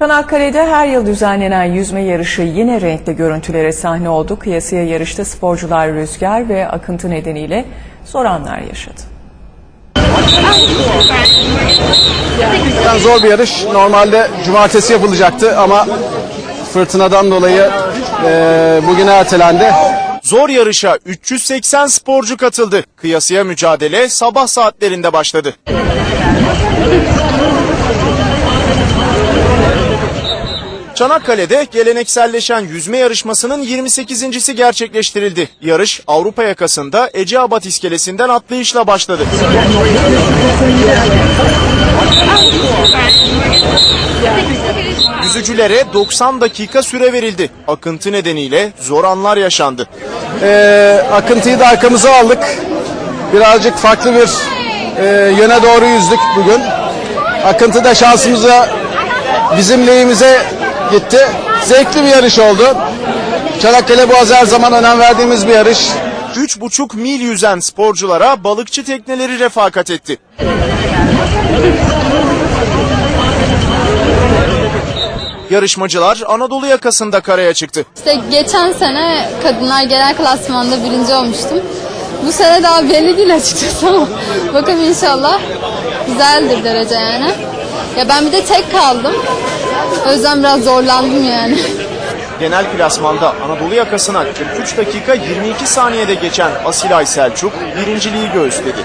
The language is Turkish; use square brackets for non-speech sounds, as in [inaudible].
Çanakkale'de her yıl düzenlenen yüzme yarışı yine renkli görüntülere sahne oldu. Kıyasıya yarışta sporcular rüzgar ve akıntı nedeniyle zor anlar yaşadı. Zor bir yarış. Normalde cumartesi yapılacaktı ama fırtınadan dolayı eee bugüne ertelendi. Zor yarışa 380 sporcu katıldı. Kıyasıya mücadele sabah saatlerinde başladı. Çanakkale'de gelenekselleşen yüzme yarışmasının 28.si gerçekleştirildi. Yarış Avrupa yakasında Eceabat iskelesinden atlayışla başladı. Yüzücülere 90 dakika süre verildi. Akıntı nedeniyle zor anlar yaşandı. Eee, akıntıyı da arkamıza aldık. Birazcık farklı bir eee, yöne doğru yüzdük bugün. Akıntı da şansımıza bizim lehimize gitti. Zevkli bir yarış oldu. Çanakkale Boğazı her zaman önem verdiğimiz bir yarış. 3,5 mil yüzen sporculara balıkçı tekneleri refakat etti. Yarışmacılar Anadolu yakasında karaya çıktı. İşte geçen sene kadınlar genel klasmanda birinci olmuştum. Bu sene daha belli değil açıkçası ama [laughs] bakalım inşallah güzeldir derece yani. Ya ben bir de tek kaldım. O yüzden biraz zorlandım yani. Genel klasmanda Anadolu yakasına 43 dakika 22 saniyede geçen Asilay Selçuk birinciliği göğüsledi.